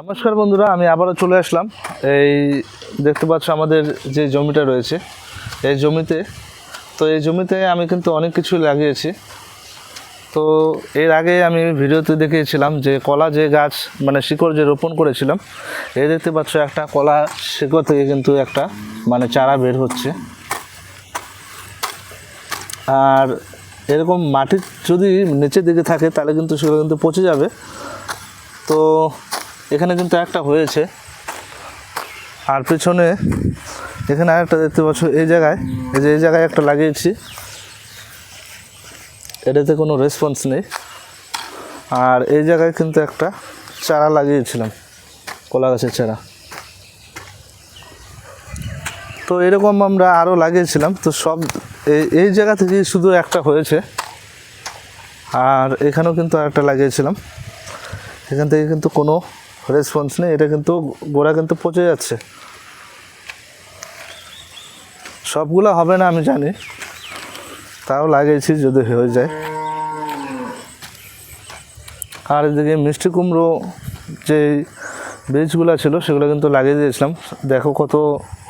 নমস্কার বন্ধুরা, আমি আবারও চলে আসলাম। এই দেখতে পাচ্ছ আমাদের যে জমিটা রয়েছে, এই জমিতে। তো এই জমিতে আমি কিন্তু অনেক কিছু লাগিয়েছি। তো এর আগে আমি ভিডিওতে দেখিয়েছিলাম যে কলা যে গাছ মানে শিকড় যে রোপণ করেছিলাম এই দেখতে পাচ্ছ একটা কলা শিকড় থেকে কিন্তু একটা মানে চারা বের হচ্ছে। আর এরকম মাটির যদি নিচের দিকে থাকে, তাহলে কিন্তু সেগুলো কিন্তু পচে যাবে। তো এখানে কিন্তু একটা হয়েছে। আর পেছনে এখানে আরেকটা দেখতে পাচ্ছ, এই জায়গায়, এই যে এই জায়গায় একটা লাগিয়েছি। এটাতে কোনো রেসপন্স নেই। আর এই জায়গায় কিন্তু একটা চারা লাগিয়েছিলাম, কলা গাছের চারা। তো এরকম আমরা আরও লাগিয়েছিলাম, তো সব এই জায়গা থেকেই শুধু একটা হয়েছে। আর এখানেও কিন্তু আরেকটা লাগিয়েছিলাম। এখান থেকে কিন্তু কোনো রেসপন্স নেই, এটা কিন্তু গোড়া কিন্তু পচে যাচ্ছে। সবগুলো হবে না, আমি জানি। তাও লাগিয়েছি যদি হয়ে যায়। আর এদিকে মিষ্টি কুমড়ো যে বীজগুলো ছিল, সেগুলো কিন্তু লাগিয়ে দিয়েছিলাম। দেখো কত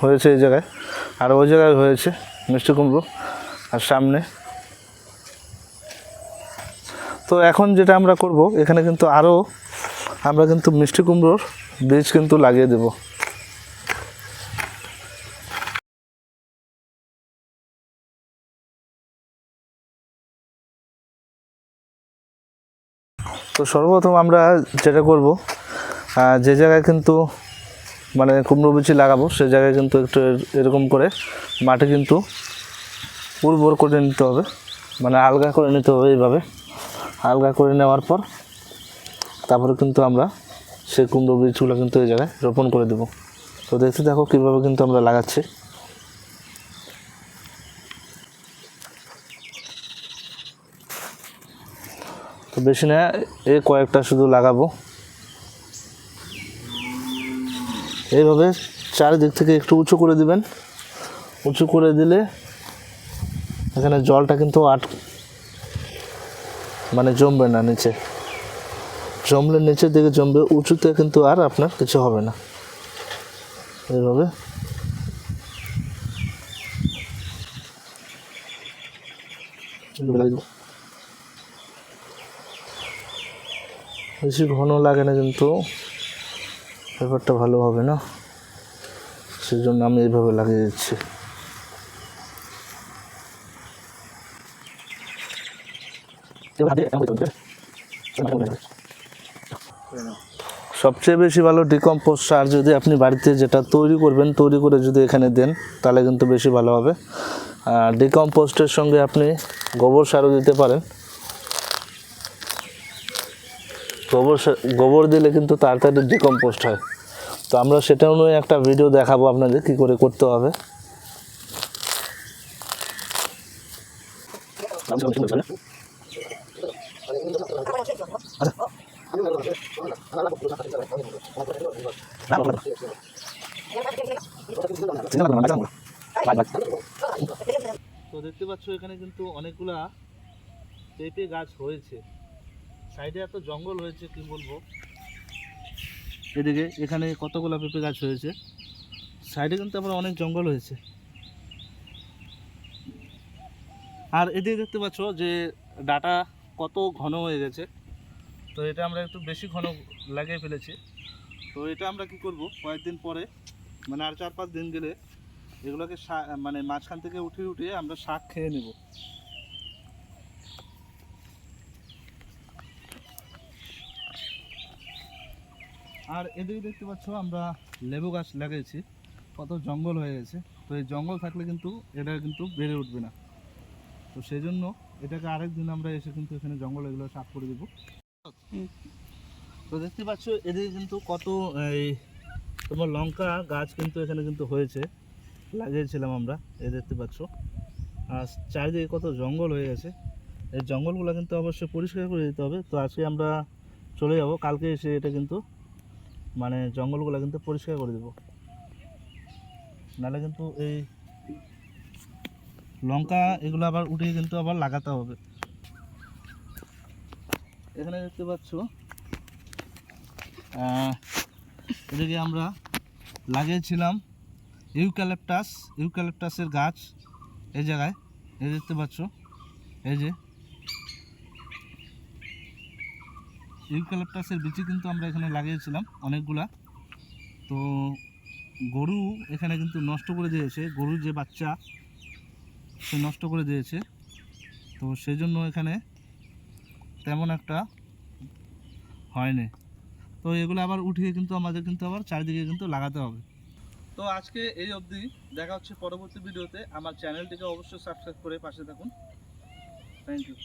হয়েছে এই জায়গায়। আর ওই জায়গায় হয়েছে মিষ্টি কুমড়ো আর সামনে। তো এখন যেটা আমরা করব, এখানে কিন্তু আরও আমরা কিন্তু মিষ্টি কুমড়োর বীজ কিন্তু লাগিয়ে দেব। তো সর্বপ্রথম আমরা যেটা করব যে জায়গায় কিন্তু মানে কুমড়ো বিচি লাগাবো, সে জায়গায় কিন্তু একটু এরকম করে মাটি কিন্তু উর্বর করে নিতে হবে। মানে আলগা করে নিতে হবে এইভাবে। আলগা করে নেওয়ার পর তারপরে কিন্তু আমরা সেই কুমড়ো বীজগুলো কিন্তু এই জায়গায় রোপণ করে দেবো। তো দেখতে দেখো কীভাবে কিন্তু আমরা লাগাচ্ছি। তো বেশি না, এই কয়েকটা শুধু লাগাবো। এইভাবে চারিদিক থেকে একটু উঁচু করে দিবেন। উঁচু করে দিলে এখানে জলটা কিন্তু আট মানে জমবে না নিচে। জমলে নিচের দিকে জমবে, উঁচুতে কিন্তু আর আপনার কিছু হবে না। এইভাবে। বেশি ঘন লাগে না কিন্তু, ব্যাপারটা ভালো হবে না। সেই জন্য আমি এইভাবে লাগিয়ে দিচ্ছি। সবচেয়ে বেশি ভালো ডিকম্পোস্ট সার যদি আপনি বাড়িতে যেটা তৈরি করবেন, তৈরি করে যদি এখানে দেন, তাহলে কিন্তু বেশি ভালো হবে। আর ডিকম্পোস্টের সঙ্গে আপনি গোবর সারও দিতে পারেন। গোবর গোবর দিলে কিন্তু তাড়াতাড়ি ডিকম্পোস্ট হয়। তো আমরা সেটা নিয়ে একটা ভিডিও দেখাবো আপনাদের কী করে করতে হবে। তো দেখতে পাচ্ছ এখানে কিন্তু অনেকগুলা পেঁপে গাছ হয়েছে। সাইডে এত জঙ্গল হয়েছে, কি বলব? এদিকে এখানে কতগুলো পেঁপে গাছ হয়েছে। সাইডে কিন্তু আবার অনেক জঙ্গল হয়েছে। আর এদিকে দেখতে পাচ্ছ যে ডাটা কত ঘন হয়ে গেছে। তো এটা আমরা একটু বেশি ঘন লাগিয়ে ফেলেছি। তো এটা আমরা কি করব? কয়েকদিন পরে মানে আর চার পাঁচ দিন গেলে এগুলোকে মানে মাঝখান থেকে উঠিয়ে উঠিয়ে আমরা শাক খেয়ে নেব। আর এদিকে দেখতে পাচ্ছ, আমরা লেবু গাছ লাগিয়েছি। কত জঙ্গল হয়ে গেছে। তো এই জঙ্গল থাকলে কিন্তু এটা কিন্তু বেড়ে উঠবে না। তো সেই জন্য এটাকে আরেক দিন আমরা এসে কিন্তু এখানে জঙ্গল এগুলো সাফ করে দেবো। তো দেখতে পাচ্ছ, এদিকে কিন্তু কত, এই, তোমার লঙ্কা গাছ কিন্তু এখানে কিন্তু হয়েছে। লাগিয়েছিলাম আমরা, এই দেখতে পাচ্ছ। আর চারিদিকে কত জঙ্গল হয়ে গেছে। এই জঙ্গলগুলো কিন্তু অবশ্যই পরিষ্কার করে দিতে হবে। তো আজকে আমরা চলে যাব, কালকে এসে এটা কিন্তু মানে জঙ্গলগুলো কিন্তু পরিষ্কার করে দেবো। নাহলে কিন্তু এই লঙ্কা এগুলো আবার উঠিয়ে কিন্তু আবার লাগাতে হবে। এখানে দেখতে পাচ্ছ এটাকে আমরা লাগিয়েছিলাম ইউক্যালেপটাস, ইউক্যালেপটাসের গাছ এই জায়গায়। এই দেখতে পাচ্ছ, এই যে ইউক্যালেপটাসের বিচি কিন্তু আমরা এখানে লাগিয়েছিলাম অনেকগুলা। তো গরু এখানে কিন্তু নষ্ট করে দিয়েছে, গরুর যে বাচ্চা সে নষ্ট করে দিয়েছে। তো সেই জন্য এখানে তেমন একটা হয়নি। তো এগুলো আবার উঠিয়ে কিন্তু আমাদের কিন্তু আবার চারিদিকে কিন্তু লাগাতে হবে। তো আজকে এই অবধি দেখা হচ্ছে পরবর্তী ভিডিওতে। আমার চ্যানেলটিকে অবশ্যই সাবস্ক্রাইব করে পাশে থাকুন। Thank you